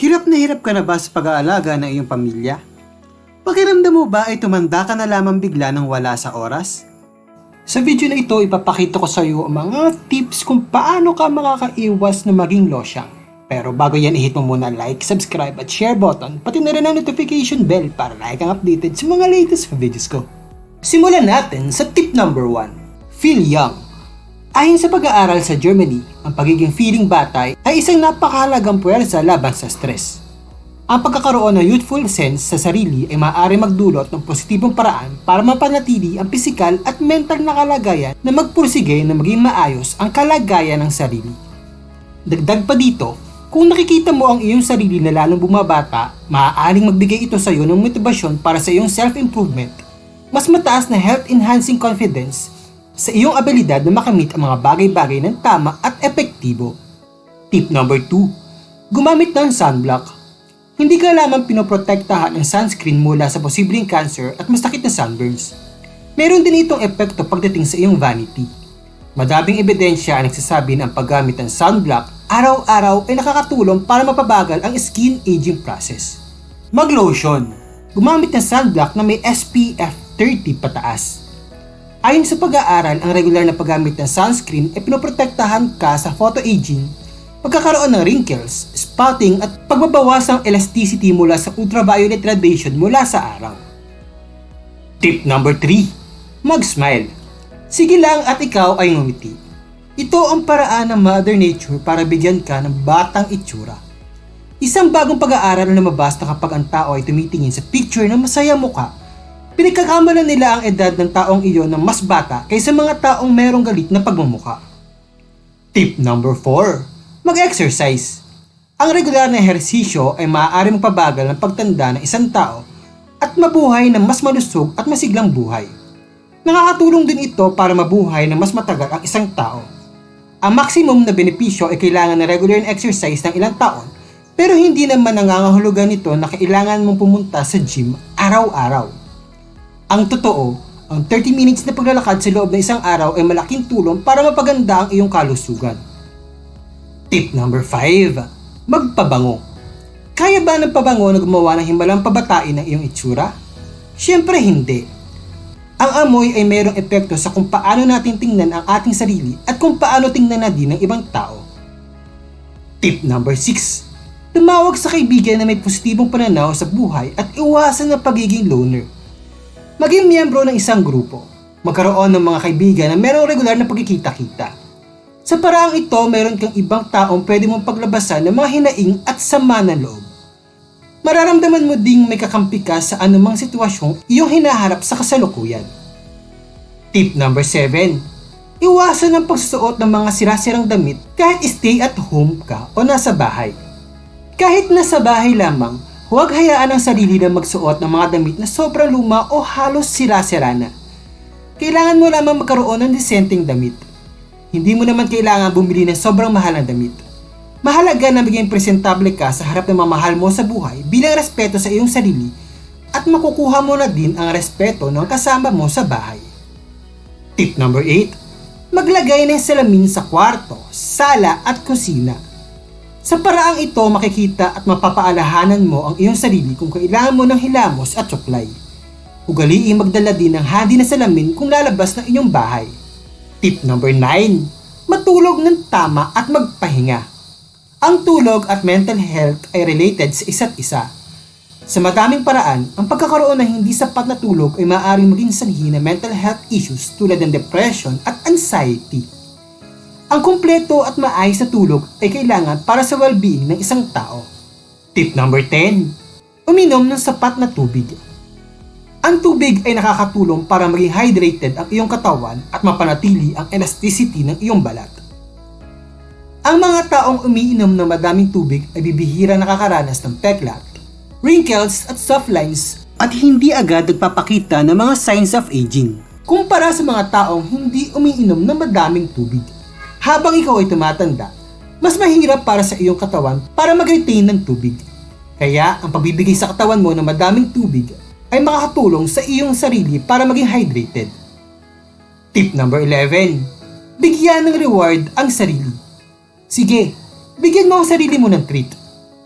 Hirap na hirap ka na ba sa pag-aalaga ng iyong pamilya? Pakiramdam mo ba ay tumanda ka na lamang bigla ng wala sa oras? Sa video na ito, ipapakita ko sa iyo ang mga tips kung paano ka makakaiwas na maging losyang. Pero bago yan, i-hit mo muna ang like, subscribe at share button, pati na rin ang notification bell para like ang updated sa mga latest videos ko. Simulan natin sa tip number 1. Feel young. Ayon sa pag-aaral sa Germany, ang pagiging feeling bata ay isang napakahalagang puwersa laban sa stress. Ang pagkakaroon ng youthful sense sa sarili ay maaari magdulot ng positibong paraan para mapanatili ang pisikal at mental na kalagayan na magpursige na maging maayos ang kalagayan ng sarili. Dagdag pa dito, kung nakikita mo ang iyong sarili na lalong bumabata, maaaring magbigay ito sa iyo ng motibasyon para sa iyong self-improvement, mas mataas na health-enhancing confidence sa iyong abilidad na makamit ang mga bagay-bagay ng tama at epektibo. Tip number 2. Gumamit ng sunblock. Hindi ka lamang pinoprotektahan ng sunscreen mula sa posibleng cancer at masakit na sunburns. Meron din itong epekto pagdating sa iyong vanity. Madaming ebidensya ang nagsasabi na ang paggamit ng sunblock araw-araw ay nakakatulong para mapabagal ang skin aging process. Maglotion. Gumamit ng sunblock na may SPF 30 pataas. Ayon sa pag-aaral, ang regular na paggamit ng sunscreen ay pinoprotektahan ka sa photoaging, pagkakaroon ng wrinkles, spotting at pagbabawasang elasticity mula sa ultraviolet radiation mula sa araw. Tip number 3. Mag-smile. Sige lang at ikaw ay ngumiti. Ito ang paraan ng Mother Nature para bigyan ka ng batang itsura. Isang bagong pag-aaral na lumabas na kapag ang tao ay tumitingin sa picture ng masaya muka, pinagkakamalan nila ang edad ng taong iyon ng mas bata kaysa mga taong merong galit na pagmumuka. Tip number 4. Mag-exercise. Ang regular na ehersisyo ay maaari magpabagal ng pagtanda ng isang tao at mabuhay ng mas malusog at masiglang buhay. Nakakatulong din ito para mabuhay ng mas matagal ang isang tao. Ang maximum na benepisyo ay kailangan ng regular na exercise ng ilang taon pero hindi naman nangangahulugan nito na kailangan mong pumunta sa gym araw-araw. Ang totoo, ang 30 minutes na paglalakad sa loob ng isang araw ay malaking tulong para mapaganda ang iyong kalusugan. Tip number 5. Magpabango. Kaya ba ng pabango na gumawa ng himalang pabatain ng iyong itsura? Siyempre hindi. Ang amoy ay mayroong epekto sa kung paano natin tingnan ang ating sarili at kung paano tingnan na din ng ibang tao. Tip number 6. Tumawag sa kaibigan na may positibong pananaw sa buhay at iwasan ang pagiging loner. Maging miyembro ng isang grupo. Magkaroon ng mga kaibigan na mayroong regular na pagkikita-kita. Sa paraang ito, mayroon kang ibang taong pwede mong paglabasan ng mga hinaing at sama ng loob. Mararamdaman mo ding may kakampi ka sa anumang sitwasyong iyong hinaharap sa kasalukuyan. Tip number 7. Iwasan ang pagsusuot ng mga sirasirang damit kahit stay at home ka o nasa bahay. Kahit nasa bahay lamang, huwag hayaan ang sarili na magsuot ng mga damit na sobrang luma o halos sira-sira na. Kailangan mo lamang magkaroon ng disenteng damit. Hindi mo naman kailangan bumili ng sobrang mahal na damit. Mahalaga na maging presentable ka sa harap ng mga mahal mo sa buhay bilang respeto sa iyong sarili at makukuha mo na din ang respeto ng kasama mo sa bahay. Tip number 8. Maglagay ng salamin sa kwarto, sala at kusina. Sa paraang ito makikita at mapapaalahanan mo ang iyong sarili kung kailangan mo ng hilamos at suklay. Ugaliing magdala din ng handi na salamin kung lalabas ng inyong bahay. Tip number 9. Matulog ng tama at magpahinga. Ang tulog at mental health ay related sa isa't isa. Sa madaming paraan, ang pagkakaroon ng hindi sapat na tulog ay maaaring maging sanhi ng mental health issues tulad ng depression at anxiety. Ang kumpleto at maayos na tulog ay kailangan para sa well-being ng isang tao. Tip number 10. Uminom ng sapat na tubig. Ang tubig ay nakakatulong para maging hydrated ang iyong katawan at mapanatili ang elasticity ng iyong balat. Ang mga taong umiinom ng madaming tubig ay bibihira nakakaranas ng peklat, wrinkles at soft lines at hindi agad nagpapakita ng mga signs of aging kumpara sa mga taong hindi umiinom ng madaming tubig. Habang ikaw ay tumatanda, mas mahirap para sa iyong katawan para mag-retain ng tubig. Kaya ang pagbibigay sa katawan mo ng madaming tubig ay makakatulong sa iyong sarili para maging hydrated. Tip number 11. Bigyan ng reward ang sarili. Sige, bigyan mo ang sarili mo ng treat.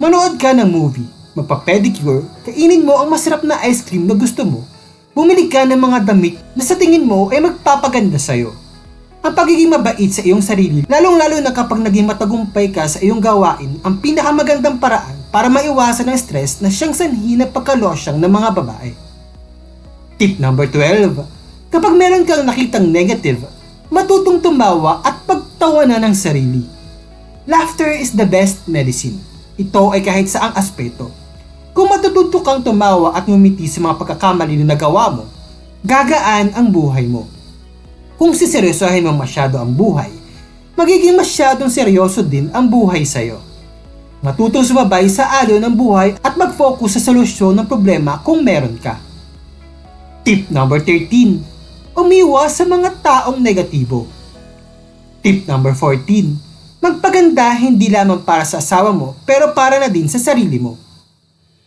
Manood ka ng movie, magpa-pedicure, kainin mo ang masarap na ice cream na gusto mo, bumili ka ng mga damit na sa tingin mo ay magpapaganda sa'yo. Ang pagiging mabait sa iyong sarili, lalong-lalo na kapag naging matagumpay ka sa iyong gawain, ang pinakamagandang paraan para maiwasan ang stress na siyang sanhi na pagkalosyang ng mga babae. Tip number 12. Kapag meron kang nakitang negative, matutong tumawa at pagtawanan ng sarili. Laughter is the best medicine. Ito ay kahit saang aspeto. Kung matututo kang tumawa at ngumiti sa mga pagkakamali na nagawa mo, gagaan ang buhay mo. Kung siseryosohin mo masyado ang buhay, magiging masyadong seryoso din ang buhay sa'yo. Matutong sumabay sa alon ng buhay at mag-focus sa solusyon ng problema kung meron ka. Tip number 13. Umiwas sa mga taong negatibo. Tip number 14. Magpaganda hindi lamang para sa asawa mo pero para na din sa sarili mo.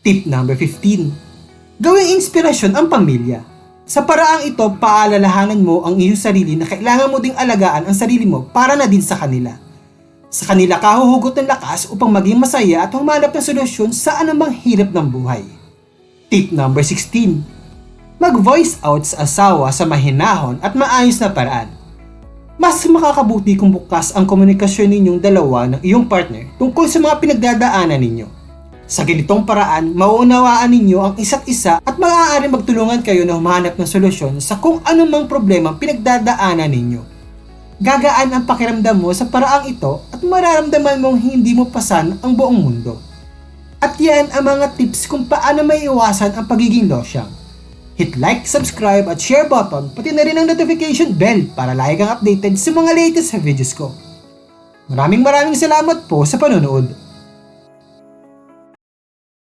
Tip number 15. Gawing inspirasyon ang pamilya. Sa paraang ito, paalalahanan mo ang iyong sarili na kailangan mo ding alagaan ang sarili mo para na din sa kanila. Sa kanila ka huhugot ng lakas upang maging masaya at humanap ng solusyon sa anumang hirap ng buhay. Tip number 16. Mag-voice out sa asawa sa mahinahon at maayos na paraan. Mas makakabuti kung bukas ang komunikasyon ninyong dalawa ng iyong partner tungkol sa mga pinagdadaanan ninyo. Sa ganitong paraan, mauunawaan ninyo ang isa't isa at maaari magtulungan kayo na humanap ng solusyon sa kung anumang problema pinagdadaanan ninyo. Gagaan ang pakiramdam mo sa paraang ito at mararamdaman mong hindi mo pasan ang buong mundo. At yan ang mga tips kung paano may iwasan ang pagiging losyang. Hit like, subscribe at share button pati na rin ang notification bell para lagi kang updated sa mga latest videos ko. Maraming maraming salamat po sa panonood.